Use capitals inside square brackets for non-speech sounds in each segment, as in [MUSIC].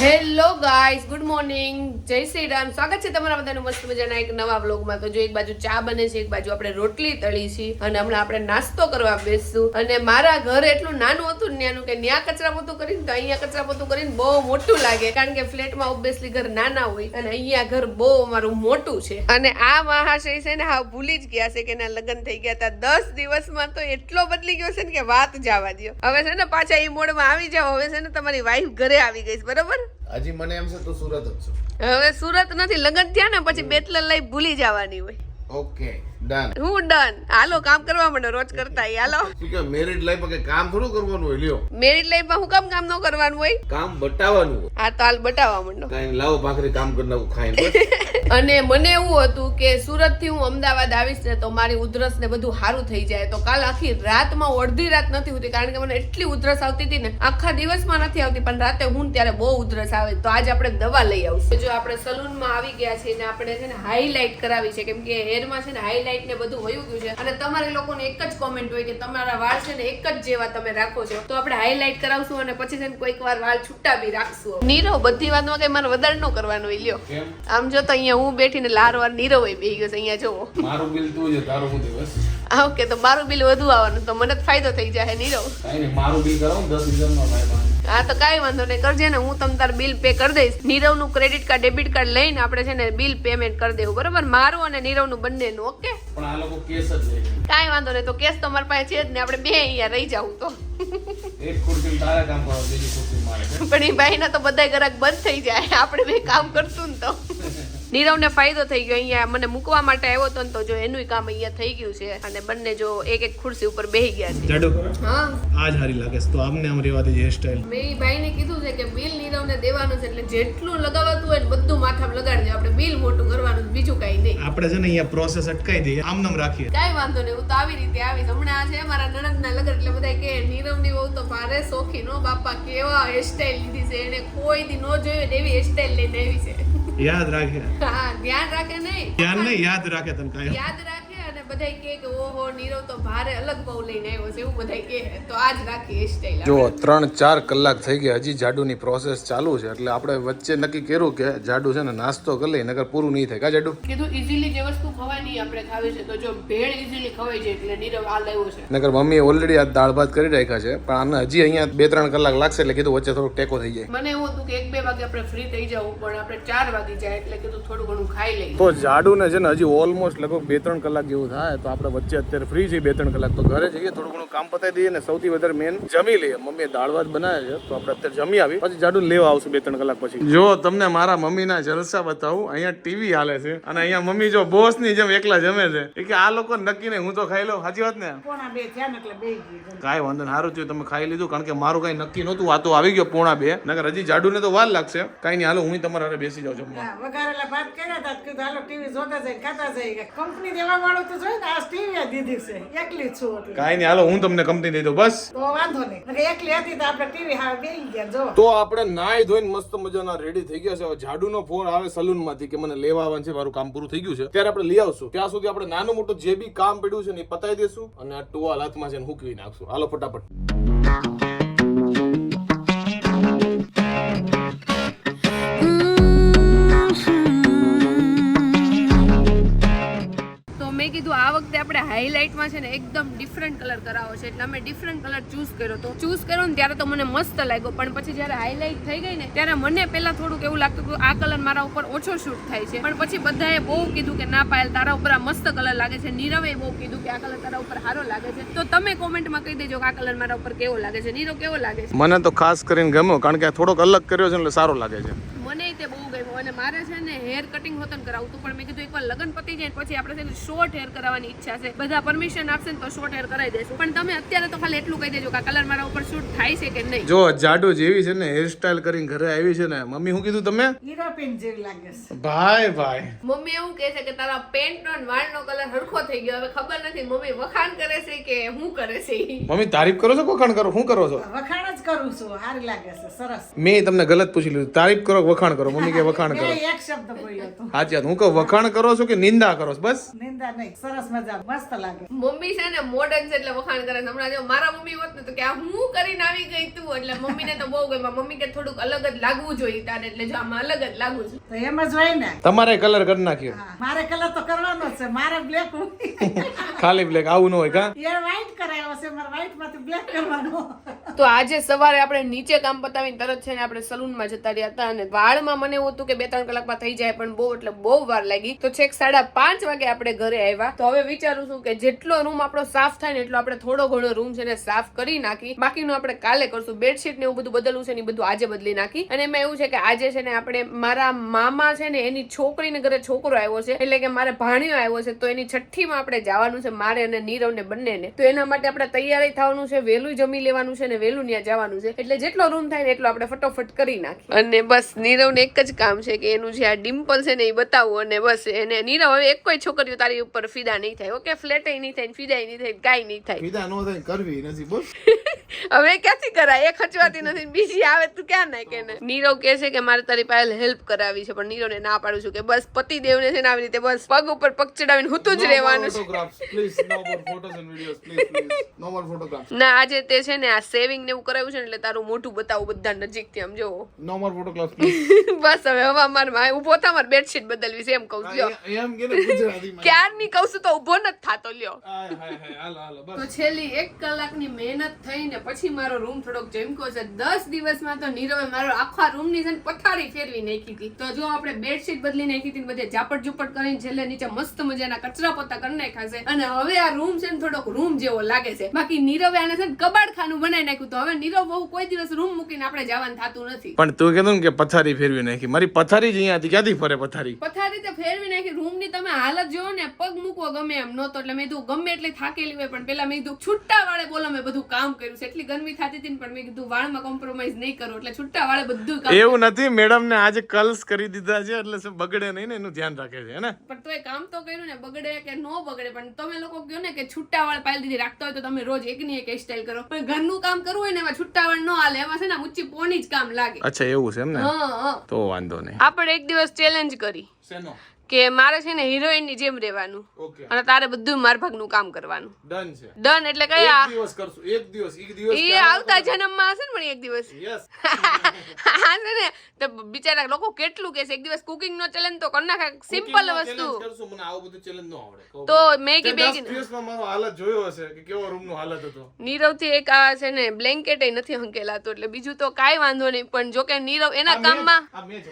Hello guys good morning જય શ્રી રામ. સ્વાગત છે તમારા બધાનું મસ્ત મજાના એક નવા વ્લોગમાં તો જો એક બાજુ ચા બને છે, એક બાજુ આપણે રોટલી તળી છે અને હમણાં આપણે નાસ્તો કરવા બેસશું. અને મારા ઘર એટલું નાનું હતું ન્યાનું કે ન્યા કચરા પોતું કરીને તો અહીંયા કચરા પોતું કરીને બહુ મોટું લાગે. કારણ કે ફ્લેટમાં ઓબ્વિયસલી ઘર નાના હોય અને અહીંયા ઘર બહુ અમારું મોટું છે. અને આ મહાશય છે ને, હા, ભૂલી જ ગયા છે કે એના લગ્ન થઈ ગયા હતા. દસ દિવસમાં તો એટલો બદલી ગયો છે ને કે વાત જવા દો હવે છે ને, પાછા એ મોડમાં આવી જાઓ. હવે છે ને, તમારી વાઈફ ઘરે આવી ગઈ છે. બરોબર? હજી મને એમ છે તો સુરત જ છું. હવે સુરત નથી લગન થયા ને પછી બેચલર લાઈફ ભૂલી જવાની હોય. ઓકે. ડન હું ડન હાલો કામ કરવા માંડો રોજ કરતા હાલો. શું કે મેરિડ લાઈફ કે કામ થોડું કરવાનું હોય? લ્યો. મેરિડ લાઈફમાં હું કામ કામ ન કરવાનું હોય? કામ બટાવવાનું હોય. હા તો હાલ બટાવવા માંડો. કાઈ લાવો ભાખરી કામ કરી નાખું ખાઈને [LAUGHS] અને મને એવું હતું કે સુરતથી હું અમદાવાદ આવીશ ને તો મારી ઉધરસ ને બધું સારું થઈ જાય. તો કાલ આખી રાતમાં અડધી રાત નથી હોતી કારણ કે મને એટલી ઉધરસ આવતી હતી ને આખા દિવસમાં નથી આવતી પણ રાતે હું ત્યારે બહુ ઉધરસ આવે. તો આજે આપણે દવા લઈ આવશું. જો આપણે સલૂનમાં આવી ગયા છીએ ને આપણે છે ને હાઈલાઇટ કરાવી છે. કેમ કે હેરમાં છે ને હાઈલાઇટ ને બધું વયું ગયું છે. અને તમારે લોકોને એક જ કોમેન્ટ હોય કે તમારા વાળ છે ને એક જ જેવા તમે રાખો છો. તો આપણે હાઇલાઇટ કરાવશું અને પછી છે ને કોઈક વાર વાળ છૂટા બી રાખશું નીરો બધી વાતમાં કઈ મારે વધારે ન કરવાનો હોય લ્યો. આમ જો તો અહીંયા હું બેઠીને લાર વાર નીરવ બેહી ગયો છે અહીંયા જોવો મારું બિલ તું છે તારું હું દિવસ. ઓકે તો મારું બિલ વધુ આવવાનું તો મને જ ફાયદો થઈ જાય નીરવ? મારું બિલ કરાવો દસ હજાર નો. હા તો કાંઈ વાંધો નહીં. કરજે ને હું તમ તાર બિલ પે કરી દઈશ. નીરવનું ક્રેડિટ કાર્ડ ડેબિટ કાર્ડ લઈને આપણે છે ને બિલ પેમેન્ટ કરી દેવું બરોબર? મારું અને નીરવનું બંનેનું ઓકે પણ આ લોકો કેસ જ લે. કાંઈ વાંધો નહીં તો કેસ તો મારી પાસે છે જ ને આપણે બે અહીંયા રહી જાવું તો. એક ખુરશી તારા કામ કરો બીજી ખુરશી મારે. પણ એ ભાઈના તો બધા ગ્રાહક બંધ થઈ જાય આપણે બે કામ કરશું ને તો. નીરવને ફાયદો થઈ ગયો. અહીંયા મને મૂકવા માટે આવ્યો હતો ને તો જો એનું કામ અહીંયા થઈ ગયું છે. અને બંને જો એક એક ખુરશી ઉપર બેહી ગયા છે. જાડો હા. આજ હારી લાગે છે. તો આમને આમ રેવા દેજે હેરસ્ટાઈલ મેં ભાઈને કીધું છે કે બિલ નીરવને દેવાનું છે એટલે જેટલું લગાવતું હોય ને બધું માથામાં લગાડજો. આપણે બિલ મોટું કરવાનું બીજું કાઈ નહીં. આપણે છે ને અહીંયા પ્રોસેસ અટકાઈ દઈએ. આમ નામ રાખીએ. કાંઈ વાંધો નહીં હું તો આવી રીતે આવીશ. હમણાં છે મારા નણંદના લગન એટલે બધા કે નીરવની બહુ તો ભારે શોખીન હો બાપા. કેવા હેરસ્ટાઈલ લીધી છે. એને કોઈ દી ન જોયું એવી હેરસ્ટાઈલ લઈને આવી છે. યાદ રાખે. હા ધ્યાન રાખે નહીં. ધ્યાન નહીં યાદ રાખે તને કાંઈ. યાદ રાખે બધાય કહે કે ઓહો નીરવ તો ભારે અલગ બહુ લઈને આવ્યો છે એવું બધાય કહે. તો આજ રાખી હેરસ્ટાઈલ જો ત્રણ ચાર કલાક થઈ ગયા હજી જાડુની પ્રોસેસ ચાલુ છે એટલે આપણે વચ્ચે નક્કી કર્યું કે જાડુ છે ને નાસ્તો કરી લઈ નકર પૂરું નહીં થાય. કા જાડુ? કીધું ઇઝીલી જે વસ્તુ ખવાય આપણે ખાવી છે. તો જો ભેળ ઇઝીલી ખવાય છે એટલે નીરવ આ લેવો છે. નકર મમ્મીએ ઓલરેડી આ દાળ ભાત કરી રાખ્યા છે પણ આને હજી અહીંયા બે ત્રણ કલાક લાગશે એટલે કીધું વચ્ચે થોડોક ટેકો થઈ જાય. મને એવું હતું કે એક બે વાગે આપણે ફ્રી થઈ જવું પણ આપણે ચાર વાગી જાય એટલે કીધું થોડું ઘણું ખાઈ લઈએ. તો જાડુને છે ને હજી ઓલમોસ્ટ લગભગ બે ત્રણ કલાક જેવું થાય. તો આપણે વચ્ચે અત્યારે ફ્રી છે બે ત્રણ કલાક તો ઘરે જઈએ. થોડું ઘણું કામ પતાવી દઈએ ને સૌથી વધારે મેન જમી લઈએ. મમ્મીએ દાળ ભાત બનાવે છે તો આપણે અત્યારે જમી આવી પછી જાડું લેવા આવશું બે ત્રણ કલાક પછી. જો તમને મારા મમ્મીના જલસા બતાવું અહીંયા ટીવી હાલે છે અને અહીંયા મમ્મી જો બોસની જેમ એકલા જમે છે. એ કે આ લોકો નક્કી નહીં હું તો ખાઈ લઉં. સાચી વાત ને? ને કાંઈ વાંધો નહીં સારું થયું. તમે ખાઈ લીધું કારણ કે મારું કાંઈ નક્કી નહોતું આ તો આવી ગયો પોણા બે. નકર હજી જાડુને તો વાર લાગશે. કાંઈ નહીં હાલો હું તમારા હારે બેસી જાઉં જમવા. વઘારેલા ભાત કર્યા હતા કીધું હાલો ટીવી જોતા જાય ખાતા જાય કંપની દેવા વાળું તો ને આ ટીવી દીધી છે. એકલી જ છું એટલે. કાંઈ નહીં હાલો હું તમને કંપની દઈ દઉં બસ. તો વાંધો નહીં. નકર એકલી હતી તો આપણે ટીવી હા બેસી ગયા જો. તો આપણે નાઈ ધોઈને મસ્ત મજાના રેડી થઈ ગયા છે. હવે જાડુનો ફોન આવે સલૂનમાંથી કે મને લેવા આવવાનું છે મારું કામ પૂરું થઈ ગયું છે. ત્યારે આપણે લઈ આવશું. ત્યાં સુધી આપણે નાનું મોટું જે બી કામ પડ્યું છે ને એ પતાવી દેશું અને આ ટુવાલ હાથમાં છે ને મૂકવી નાખશું. હાલો ફટાફટ. કીધું આ વખતે આપણે હાઇલાઇટમાં છે ને એકદમ ડિફરન્ટ કલર કરાવો છે. એટલે અમે ડિફરન્ટ કલર ચૂઝ કર્યો તો ચૂઝ કર્યો ને ત્યારે તો મને મસ્ત લાગ્યો. પણ પછી જ્યારે હાઇલાઇટ થઈ ગઈ ને, ત્યારે મને પહેલા થોડુંક એવું લાગતું કે આ કલર મારા ઉપર ઓછો શૂટ થાય છે. પણ પછી બધાએ બહુ કીધું કે ના પાયલ, તારા ઉપર આ મસ્ત કલર લાગે છે. નીરવે બહુ કીધું કે આ કલર તારા ઉપર સારો લાગે છે. તો તમે કોમેન્ટમાં કહી દેજો કે આ કલર મારા ઉપર કેવો લાગે છે. નીરવ કેવો લાગે છે? મને તો ખાસ કરીને ગમ્યો, કારણ કે થોડોક અલગ કર્યો છે એટલે સારો લાગે છે મને તે બહુ ગમ્યું અને મારે છે ને હેર કટિંગ હોતન કરાવતું પણ મેં કીધું એકવાર લગન પતી જાય પછી આપણે છે ને શોર્ટ હેર કરાવવાની ઈચ્છા છે. બધા પરમિશન આપશે ને તો શોર્ટ હેર કરાવી દેશું. પણ તમે અત્યારે તો ખાલી એટલું કહી દેજો કે કલર મારા ઉપર શૂટ થાય છે કે નહીં. જો જાડો જેવી છે ને હેરસ્ટાઈલ કરીને ઘરે આવી છે ને મમ્મી શું કીધું તમે? યુરોપિયન જેવી લાગે છે. ભાઈ ભાઈ. મમ્મી એવું કહે છે કે તારા પેન્ટ નો વાળનો કલર હરખો થઈ ગયો. હવે ખબર નથી મમ્મી વખાણ કરે છે કે હું કરે છે મમ્મી તારીફ કરો છો વખાણ કરો? શું કરો છો? વખાણ જ કરું છું સારી લાગે છે સરસ. મેં તમને ગલત પૂછી લીધું. તારીફ કરો વખાણ કરો? મમ્મી કે વખાણ કરો? એક શબ્દ બોલ્યો હતો સાચી વાત. હું કહું વખાણ કરો છો કે નિંદા કરો છો? બસ. નિંદા નહીં. સરસ મજા મસ્ત લાગે. મમ્મી છે ને મોડર્ન છે એટલે વખાણ કરે છે. હમણાં જો મારા મમ્મી હોત ને તો કે આ હું કરીને આવી ગઈ તું. એટલે મમ્મીને તો બહુ ગમ્યા. મમ્મી કે થોડુંક અલગ જ લાગવું જોઈએ તારે એટલે જો આમાં અલગ જ લાગવું છે. તો એમ જ હોય ને. તમારે કલર કરી નાખ્યો. મારે કલર તો કરવાનો છે. મારે બ્લેક [LAUGHS] ખાલી બ્લેક આવું ન હોય કા? એ વ્હાઈટ કરાયો છે. મારે વ્હાઈટમાંથી બ્લેક કરવાનો. તો આજે સવારે આપણે નીચે કામ પતાવીને તરત છે ને આપણે સલૂનમાં જતા રહ્યા હતા અને વાળમાં મને એવું હતું કે બે ત્રણ કલાકમાં થઈ જાય પણ બહુ, એટલે બહુ વાર લાગી. તો છેક સાડા પાંચ વાગે આપણે ઘરે આવ્યા. તો હવે વિચારું છું કે જેટલો રૂમ આપણો સાફ થાય ને એટલો આપણે થોડો ઘણો રૂમ છે ને સાફ કરી નાખી. બાકીનું આપણે કાલે કરશું બેડશીટ ને એવું બધું બદલવું છે ને બધું આજે બદલી નાખી. અને એમાં એવું છે કે આજે છે ને આપણે મારા મામા છે ને એની છોકરીને ઘરે છોકરો આવ્યો છે. એટલે કે મારે ભાણ્યો આવ્યો છે. તો એની છઠ્ઠીમાં આપણે જવાનું છે મારે અને નીરવ ને બંનેને. તો એના માટે આપણે તૈયારી થવાનું છે. વહેલું જમી લેવાનું છે ને વહેલું ત્યાં જવાનું છે. એટલે જેટલો રૂમ થાય ને એટલો આપણે ફટોફટ કરી નાખીએ. અને બસ નીરવને એક જ કામ છે કે એનું જે આ ડિમ્પલ છે ને એ બતાવવું અને બસ એને નીરવ હવે એક કોઈ છોકરીઓ તારી ઉપર ફિદા નહીં થાય ઓકે? ફ્લેટ નહીં થાય ફિદા નહીં થાય કાંઈ નહીં થાય. ફિદા ન થાય કરવી નથી બસ. [LAUGHS] હવે ક્યાંથી કરાય? એ ખચવાતી નથી. ને બીજી આવે તું ક્યાં નાખે ને? નીરવ કે છે કે મારે તારી પાસે હેલ્પ કરાવી છે પણ નીરવને ના પાડું છું કે બસ પતિ દેવને છે ને આવી રીતે બસ પગ ઉપર પગ ચડાવીને હું જ રહેવાનું છે. No more photos and videos please please no more photographs ના આજે તે છે ને આ સેવિંગ ને એવું કરાવ્યું છે ને એટલે તારું મોઢું બતાવું બધા નજીકથી આમ જોવો નો મોર ફોટોગ્રાફ્સ બસ હવે હવે અમારે માં ઊભો થા માર બેડશીટ બદલવી છે એમ કહું છું લ્યો. એમ કે ક્યારની કહું છું તો ઊભો નથી થાતો લ્યો. તો છેલ્લી એક કલાકની મહેનત થઈને પછી મારો રૂમ થોડોક ચમક્યો છે. દસ દિવસમાં તો નીરવે મારો આખા રૂમની છે પથારી ફેરવી નાખી હતી. તો જો આપણે બેડશીટ બદલી નાખી હતી ને બધે ઝાપટ ઝુપટ કરીને છેલ્લે નીચે મસ્ત મજાના કચરા પોતા કરી નાખ્યા છે. અને હવે આ રૂમ છે ને થોડોક રૂમ જેવો લાગે છે. બાકી નીરવે આને છે ને કબાડ બનાવી નાખ્યું તો હવે નીરવ બહુ કોઈ દિવસ રૂમ મૂકીને આપણે જવાનું થતું નથી. પણ તું કીધું કે પથારી ફેરવી નાખી. મારી પથારી જ અહીંયા ક્યાંથી ફરે પથારી? પથારી તો ફેરવી નાખી. રૂમની તમે હાલત જોવો ને પગ મૂકવો ગમે એમ નતો એટલે મેં કીધું ગમે એટલે થાકેલી હોય પણ પેલા મેં કીધું છૂટા વાળે બોલો મેં બધું કામ કર્યું છે. એટલી ગરમી થતી હતી પણ મેં કીધું વાળમાં કોમ્પ્રોમાઇઝ નહીં કરું એટલે છુટ્ટા વાળે બધું કામ એવું નથી મેડમ ને આજે કલ્સ કરી દીધા છે એટલે શું બગડે નહીં ને એનું ધ્યાન રાખે છે હે ને? પણ તોય કામ તો કર્યું ને બગડે કે નો બગડે પણ તમે લોકો કહો ને કે છુટ્ટા વાળ પાડી દીધી રાખતા હોય તો તમે રોજ એકની એક સ્ટાઇલ કરો. પણ ઘરનું કામ કરવું હોય ને એમાં છુટ્ટા વાળ ન હાલે એમાં છે ને ઊંચી પોની જ કામ લાગે. અચ્છા એવું છે એમ ને? હા હા. તો વાંધો નહીં. આપણે એક દિવસ ચેલેન્જ કરી. શેનો? કે મારે છે ને હિરોઈનની જેમ રહેવાનું. અને તારે બધું માર ભાગનું કામ કરવાનું. ડન છે. ડન એટલે કયા? દિવસ કરશું. એક દિવસ. એક દિવસ એ આવતા જન્મમાં હશે ને પણ એક દિવસ. યસ [LAUGHS] હા છે ને? તો બિચારા લોકો કેટલું કહેશે એક દિવસ કુકિંગ નો ચેલેન્જ તો કરના નાખે. સિમ્પલ વસ્તુ. કરશું. મને આવું બધું ચેલેન્જ નો આવડે. તો મેગી દસ બે દિવસમાં મારો હાલત જોયો હશે કે કેવો રૂમ નો હાલત હતો. નીરવથી એક આ છે ને બ્લેન્કેટ નથી હંકેલાતો. એટલે બીજું તો કાંઈ વાંધો નહીં. પણ જો કે નીરવ એના કામમાં મેં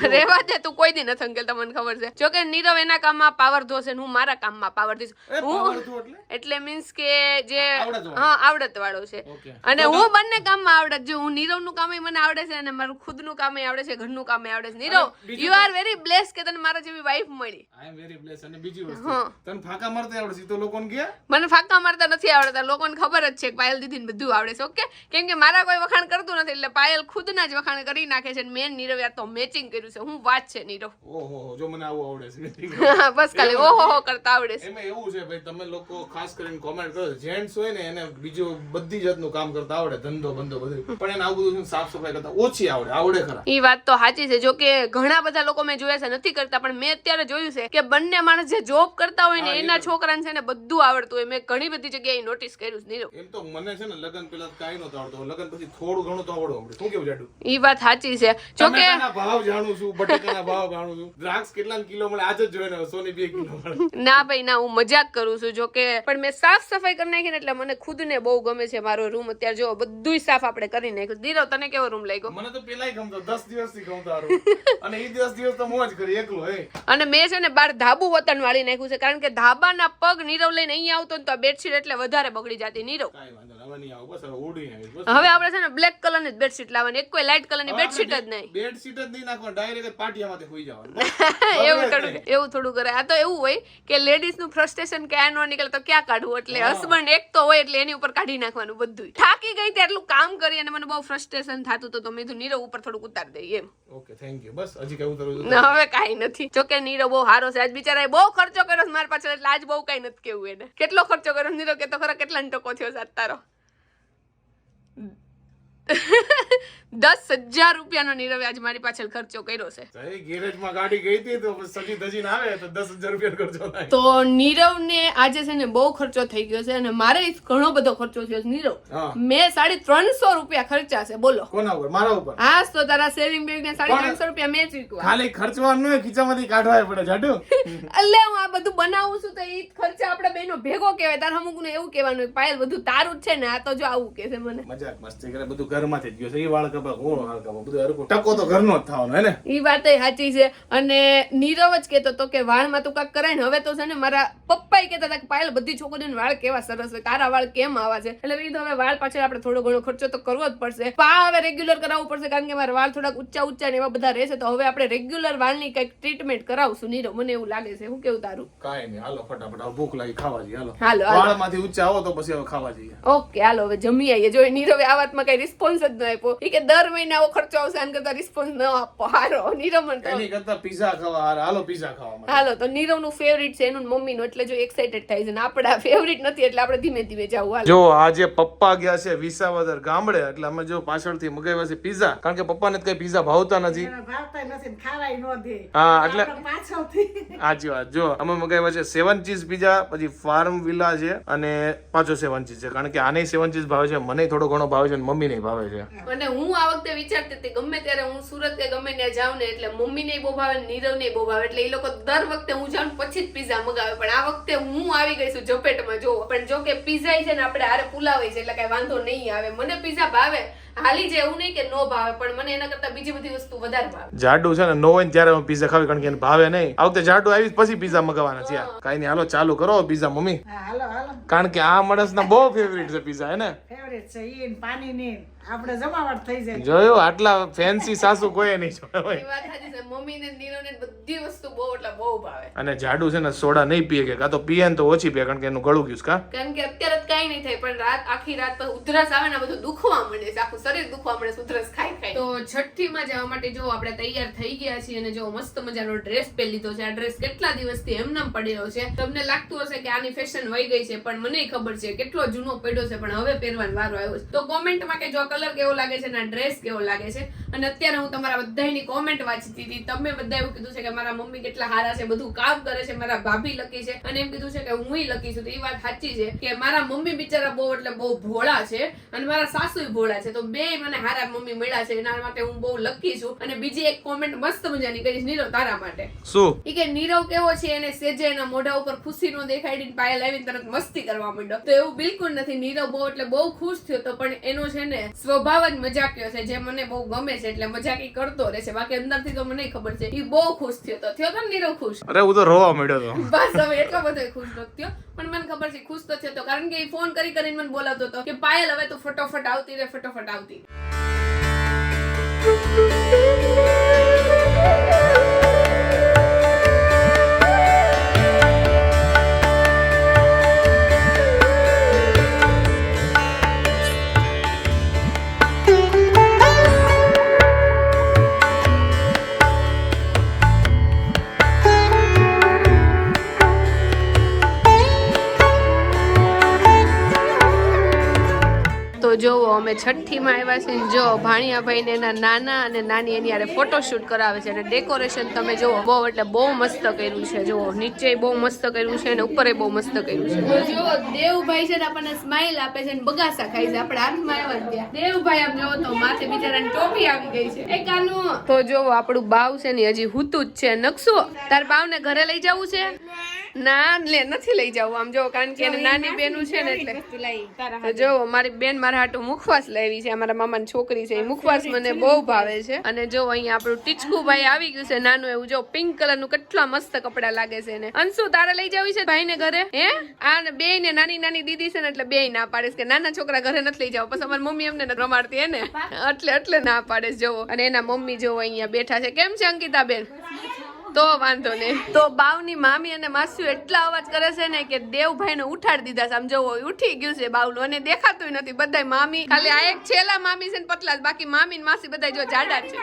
[LAUGHS] રેવા દે તું કોઈ દી નથી હંકેલતા મને ખબર છે. જો કે નીરવ એના કામમાં પાવર ધોશે ને હું મારા કામમાં પાવર દઈશ. હું એટલે? મીન્સ કે જે હા આવડત વાળો. છે. અને હું બંને કામમાં આવડત જો હું નીરવનું કામ મને આવડે છે અને મારું ખુદનું કામ આવડે છે ઘરનું કામ આવડે છે. Nirav you are very bless કે તને મારા જેવી વાઈફ મળી. આઈ એમ વેરી બ્લેસ અને બીજી વસ્તુ તને ફાકા મારતા આવડે છે તો લોકોને કે? મને ફાંકા મારતા નથી આવડતા લોકોને ખબર જ છે કે પાયલ દીદીને બધું આવડે છે ઓકે? કેમ કે મારા કોઈ વખાણ કરતું નથી એટલે પાયલ ખુદના જ વખાણ કરી નાખે છે મેન નીરવ યાર તો મેચિંગ કર્યું છે. હું વાત છે નીરવ. ઓહો જો મને આવું આવડે છે. [LAUGHS] બસ ખાલી ઓહો હો કરતા આવડે છે. એમાં એવું છે ભાઈ તમે લોકો ખાસ કરીને કોમેન્ટ કરો જેન્ટ્સ હોય ને એને બીજું બધી જાતનું કામ કરતા આવડે ધંધો બંધો બધું. પણ એને આવું બધું સાફ સફાઈ કરતા ઓછી આવડે આવડે ખરા. એ વાત તો સાચી છે. જો કે ઘણા બધા લોકો મેં જોયા છે નથી કરતા પણ મેં અત્યારે જોયું છે કે બંને માણસ જે જોબ કરતા હોય ને એના છોકરાને છે ને બધું આવડતું હોય. મેં ઘણી બધી જગ્યાએ નોટિસ કર્યું છે એમ તો મને છે ને લગન પેલા કાઈ નતો આવડતો. લગન પછી થોડું ઘણું તો આવડો. આપણે શું કેવું જાડું? ઈ વાત સાચી છે. જો કે ભાવ જાણું છું બટેકાના ભાવ જાણું છું. દ્રાક્ષ કેટલા કિલો મળે. આજે જ જોઈને સોની બે કિલો મળે. ના ભાઈ ના હું મજાક કરું છું. જો કે પણ મેં સાફ સફાઈ કરી નાખી ને એટલે મને ખુદ ને બહુ ગમે છે મારો રૂમ અત્યારે જો બધુંય સાફ આપણે કરી નાખ્યું. નીરવ તને કેવો રૂમ લાગ્યો? મને તો પેલાય ગમતો. દસ દિવસથી ગમતો અને એ દસ દિવસ તો મોજ કરી એકલો હે. અને મેં છે ને બાર ધાબુ વતન વાળી નાખ્યું છે કારણ કે ધાબાના પગ નીરવ લઈને અહીંયા આવતો ને તો બેડશીટ એટલે વધારે બગડી જતી નીરવ. હવે આપણે છે ને બ્લેક કલરની જ બેડશીટ લાવવાની. એક કોઈ લાઇટ કલરની બેડશીટ જ નહીં. બેડશીટ જ નહીં નાખવાનું. ડાયરેક્ટ પાટિયામાંથી હોઈ જવાનું. [LAUGHS] એવું થોડું એવું થોડું કરે. આ તો એવું હોય કે લેડીઝનું ફ્રસ્ટ્રેશન ક્યાં ન નીકળે તો ક્યાં કાઢવું? એટલે હસબન્ડ એક તો હોય એટલે એની ઉપર કાઢી નાખવાનું બધું થાકી ગઈ ત્યારે એટલું કામ કરી અને મને બહુ ફ્રસ્ટ્રેશન થતું તો મેં કીધું નીરવ ઉપર થોડુંક ઉતારી દઈએ એમ. ઓકે થેન્ક યુ બસ હજી કેવું ને હવે કાંઈ નથી. જો કે નીરવ બહુ સારો છે. આજ બિચારાએ બહુ ખર્ચો કર્યો છે મારા પાછળ એટલે આજ બહુ કઈ નથી કેવું એને. કેટલો ખર્ચો કર્યો નીરવ કે તો ખરા કેટલા ટકો થયો સાત તારો? દસ હજાર રૂપિયાનો નીરવે આજ મારી પાછળ ખર્ચો કર્યો છે. ગેરેજમાં ગાડી ગઈ હતી તો સજી ધજીને આવે તો દસ હજાર રૂપિયા ખર્ચો થાય. તો નીરવને આજે છે ને બહુ ખર્ચો થઈ ગયો છે અને મારે ઘણો બધો ખર્ચો થયો છે. નીરવ મેં સાડી ત્રણસો રૂપિયા ખર્ચા છે બોલો. કોના ઉપર? મારા ઉપર? હા તો તારા સેવિંગ બેંક ને સાડી ત્રણસો રૂપિયા મેં ચૂક્યા ખાલી ખર્ચવાનું ખીચામાંથી કાઢવા પડે જાડુ. એટલે હું આ બધું બનાવું છું તો એ ખર્ચા આપણે બેનો ભેગો કહેવાય. તાર અમુક એવું કહેવાનું પાયલ બધું તારું જ છે ને આ તો જો આવું કે છે મને. મજાક મસ્તી કરે બધું ઘરમાંથી જ ગયું છે. એ વાળ કપા કોણ વાળ બધું હરખું ટકો તો ઘરનો જ થવાનો હે ને? એ વાત સાચી છે. અને નીરવ જ કહેતો તો કે વાળમાં તું કાંઈક કરાય ને હવે તો છે ને મારા પપ્પા કહેતા હતા કે પાયલ બધી છોકરીઓને વાળ કેવા સરસ હોય તારા વાળ કેમ આવા છે? એટલે કીધું હવે વાળ પાછળ આપણે થોડો ઘણો ખર્ચો તો કરવો જ પડશે. પા હવે રેગ્યુલર કરાવવું પડશે કારણ કે મારા વાળ થોડાક ઊંચા ઊંચા ને એવા બધા રહેશે તો હવે આપણે રેગ્યુલર વાળની કંઈક ટ્રીટમેન્ટ કરાવશું નીરવ. મને એવું લાગે છે. હું કેવું તારું? કાંઈ નહીં હાલો ફટાફટ ભૂખ લાગી ખાવા જઈએ હાલો. હાલો, હાલો. વાળમાંથી ઊંચા આવો તો પછી હવે ખાવા જઈએ. ઓકે હાલો હવે જમી આવીએ જો નીરવે આ વાતમાં કઈ રિસ્પોન્સ જ ન આપ્યો. એ કે દર મહિને આવો ખર્ચો આવશે આને કરતા રિસ્પોન્સ ન આપો. હારો નીરવ મને એની કરતા પીઝા ખાવા હારા હાલો પીઝા ખાવા હાલો તો નીરવનું ફેવરિટ છે એનું મમ્મી મમ્મીનું એટલે જો એક્સાઇટેડ થાય છે ને આપણા ફેવરિટ નથી એટલે આપણે ધીમે ધીમે જાવું. હાલો. જો આજે પપ્પા ગયા છે વિસાવદર ગામડે એટલે અમે જો પાછળથી મગાવ્યા છે પીઝા કારણ કે પપ્પાને તો કઈ પીઝા ભાવતા નથી. ભાવતા નથી ને ખાવાય ન દે. હા એટલે પાછળથી. સાચી વાત. જો અમે મગાવ્યા છે સેવન ચીઝ પીઝા પછી ફાર્મ વિલા છે અને પાછો સેવન ચીઝ છે. કારણ કે આને સેવન ચીઝ ભાવે છે મને થોડો ઘણો ભાવે છે અને મમ્મીને ભાવે છે. અને હું આ વખતે વિચારતી હતી, ગમે ત્યારે હું સુરત કે ગમે ત્યાં જાઉં ને એટલે મમ્મીને બહુ ભાવે નીરવને બહુ ભાવે. એટલે એ લોકો દર વખતે હું જાઉં પછી જ પીઝા મગાવે. પણ આ વખતે હું આવી ગઈ છું ઝપેટમાં જો પણ જો કે પીઝા છે ને આપણે હારે પુલાવ છે, એટલે કઈ વાંધો નહીં આવે. મને પીઝા ભાવે હાલી છે એવું નહીં કે નો ભાવે પણ મને એના કરતા બીજી બધી વસ્તુ વધારે ભાવે. જાડુ છે ને નો હોય ને ત્યારે હું પીઝા ખાવી કારણ કે એને ભાવે નહીં. આવતે જાડું જાડુ આવી પછી પીઝા મગાવવાના છે કઈ નહીં હાલો ચાલુ કરો પીઝા મમ્મી. હાલો હાલો. કારણ કે આ માણસના બહુ ફેવરિટ છે પીઝા હે ને ફેવરેટ છે ઈ પાણી ની આપણે જમાવટ થઈ જાય. જોયો આટલા ફેન્સી સાસુ કોઈ નહીં જોયો વાત સાચી છે. મમ્મીને નીરવને બધી વસ્તુ બહુ એટલે બહુ ભાવે. અને જાડુ છે ને સોડા નહીં પીએ કે કાં તો પીએ ને તો ઓછી પીએ કારણ કે એનું ગળું ગયું કા? કારણ કે અત્યારે તો નહીં થાય પણ રાત આખી રાત પછી ઉધરસ આવે ને બધું દુખવા માંડે છે. આખું શરીર દુખવા મળે છે ખાઈ ખાઈ. તો છઠ્ઠી માં જવા માટે જો આપણે તૈયાર થઈ ગયા છીએ અને જો મસ્ત મજાનો ડ્રેસ પહેરી લીધો છે. આ ડ્રેસ કેટલા દિવસથી એમનેમ પડેલો છે. તમને લાગતું હશે કે આની ફેશન વહી ગઈ છે, પણ મને ખબર છે કેટલો જૂનો પડ્યો છે, પણ હવે પહેરવાનો વારો આવ્યો છે. તો કોમેન્ટમાં કે જો કલર કેવો લાગે છે અને ડ્રેસ કેવો લાગે છે. અને અત્યારે હું તમારા બધાની કોમેન્ટ વાંચતી હતી. તમે બધા એવું કીધું છે કે મારા મમ્મી કેટલા હારા છે બધું કામ કરે છે મારા ભાભી લકી છે. અને એમ કીધું છે કે હું લકી છું તો એ વાત સાચી છે કે મારા મમ્મી બિચારા બહુ એટલે બહુ ભોળા છે અને મારા સાસુ ભોળા છે. તો બે મને હારા મમ્મી મળ્યા છે એના માટે હું બહુ લકી છું. અને બીજી એક કોમેન્ટ મસ્ત મજાની કરીશ નીરવ તારા માટે. શું? ઈ કે નીરવ કેવો છે એને સેજે એના મોઢા ઉપર ખુશી નો દેખાડીને પાયલ આવીને તરત મસ્તી કરવા માંડ્યો. તો એવું બિલકુલ નથી નીરવ બહુ એટલે બહુ ખુશ થયો તો પણ એનો છે ને સ્વભાવ જ મજાક્યો છે જે મને બહુ ગમે છે એટલે મજાકી કરતો રહે છે. બાકી અંદરથી તો મને ખબર છે એ બહુ ખુશ થયો તો. થયો તો નીરવ ખુશ. અરે હું તો રોવા મળ્યો તો. બસ હવે એટલો બધો ખુશ નતો થયો. પણ મને ખબર છે ખુશ તો થયો તો. કારણ કે એ ફોન કરી કરીને મને બોલાવતો હતો કે પાયલ હવે તો ફટોફટ આવતી રે ફટોફટ આવતી. છઠ્ઠીમાં આવ્યા છે. જો ભાણિયાભાઈને એના નાના અને નાની એની હારે ફોટોશૂટ કરાવે છે અને ડેકોરેશન તમે જુઓ બહુ એટલે બહુ મસ્ત કર્યું છે. જુઓ નીચે બહુ મસ્ત કર્યું છે અને ઉપર બહુ મસ્ત કર્યું છે. જો દેવભાઈ છે ને આપણને સ્માઈલ આપે છે અને બગાસા ખાય છે. આપણે હાથમાં આવ્યા ત્યાં દેવભાઈ આમ જોવો તો માથે બિચારાની ટોપી આવી ગઈ છે. એક આનું તો જો આપણું બાવ છે ને હજી હુતું જ છે. નકશો તાર બાવને ઘરે લઈ જવું છે? ના લે નથી લઈ જવું આમ જો કારણ કે નાની બેનું છે ને એટલે તો જો મારી બેન મારા હાટું મુખવાસ લેવી છે અમારા મામાની છોકરી છે એ મુખવાસ મને બહુ ભાવે છે. અને જો અહીંયા આપણું ટીચકુ ભાઈ આવી ગયું છે નાનું એવું જો પિંક કલરનું કેટલા મસ્ત કપડા લાગે છે ને અંશુ તારે લઈ જવી છે ભાઈ ને ઘરે? હે? આ બે ને નાની નાની દીદી છે ને એટલે બે ના પાડે કે નાના છોકરા ઘરે નથી લઈ જાવ પછી અમારી મમ્મી એમને રમાડતી હે ને? એટલે એટલે ના પાડે જોવો. અને એના મમ્મી જોવો અહીંયા બેઠા છે. કેમ છે અંકિતા બેન તો વાંધો નહીં. તો બાવની મામી અને માસુ એટલા અવાજ કરે છે ને કે દેવભાઈને ઉઠાડી દીધા છે. આમ જોવો ઉઠી ગયું છે બાવલું અને દેખાતું નથી. બધાય મામી ખાલી આ એક છેલ્લા મામી છે ને પતલા જ. બાકી મામી ને માસી બધા જો જાડા છે.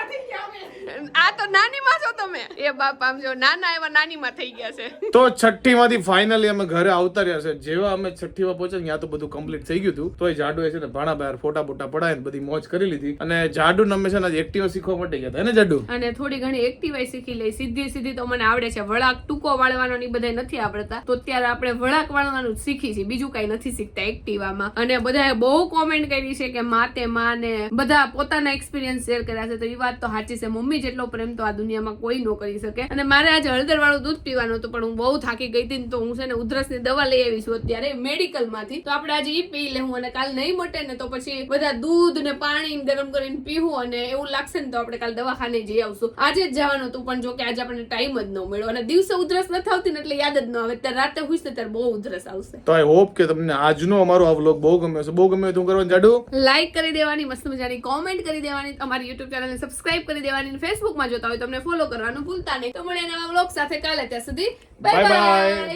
આ તો નાની માં છો તમે. એ બાપ આમ જો નાના એવા નાની માં થઈ ગયા છે. તો છઠ્ઠી માંથી ફાઇનલી અમે ઘરે આવતા રહ્યા છે. જેવા અમે છઠ્ઠી માં પહોંચ્યા ત્યાં તો બધું કમ્પ્લીટ થઈ ગયું હતું. તો એ જાડુ છે ને ભાણા બહાર ફોટા બોટા પડાય બધી મોજ કરી લીધી. અને જાડુ અમે છે ને એક્ટિવા શીખવા માટે ગયા હતા. ને જાડુ? અને થોડી ઘણી એક્ટિવા શીખી લઈ. સીધી સીધી તો મને આવડે છે. વળાક ટૂંકો વાળવાનો ની બધા નથી આવડતા. તો અત્યારે આપણે વળાક વાળવાનું શીખી છે બીજું કઈ નથી શીખતા એક્ટિવામાં. અને બધાએ બહુ કોમેન્ટ કરી છે કે માતે માં ને બધા પોતાના એક્સપિરિયન્સ શેર કર્યા છે. તો એ વાત તો સાચી છે. મમ્મી જેટલો પ્રેમ તો આ દુનિયામાં કોઈ ન કરી શકે. અને મારે આજે હળદર વાળું દૂધ પીવાનું હતું, પણ હું બહુ થાકી ગઈ હતી તો હું છે ને ઉધરસની દવા લઈ આવી છું અત્યારે મેડિકલમાંથી તો આપણે આજે ઈ પી લેવું અને કાલ નહીં મટે ને તો પછી બધા દૂધ ને પાણી ગરમ કરીને પીવું અને એવું લાગશે ને તો આપણે કાલ દવાખાને જઈ આવશું. આજે જ જવાનું હતું, પણ જો કે આજે આપણને ટાઈમ જ ન મળ્યો અને દિવસે ઉધરસ નથી આવતી ને એટલે યાદ જ ન આવે. ત્યારે રાતે હુઈશે ત્યારે બહુ ઉધરસ આવશે. તો આઈ હોપ કે તમને આજનો અમારો આ વ્લોગ બહુ ગમ્યો છે બહુ ગમ્યો તું કરવાનું જાડુ? લાઈક કરી દેવાની મસ્ત મજાની કોમેન્ટ કરી દેવાની અમારી યુટ્યુબ ચેનલને સબસ્ક્રાઇબ કરી દેવાની ફેસબુકમાં જોતા હોય તમને ફોલો કરવાનું ભૂલતા નહીં. તો મળે નવા વ્લોગ સાથે કાલે ત્યાં સુધી. બાય. બાય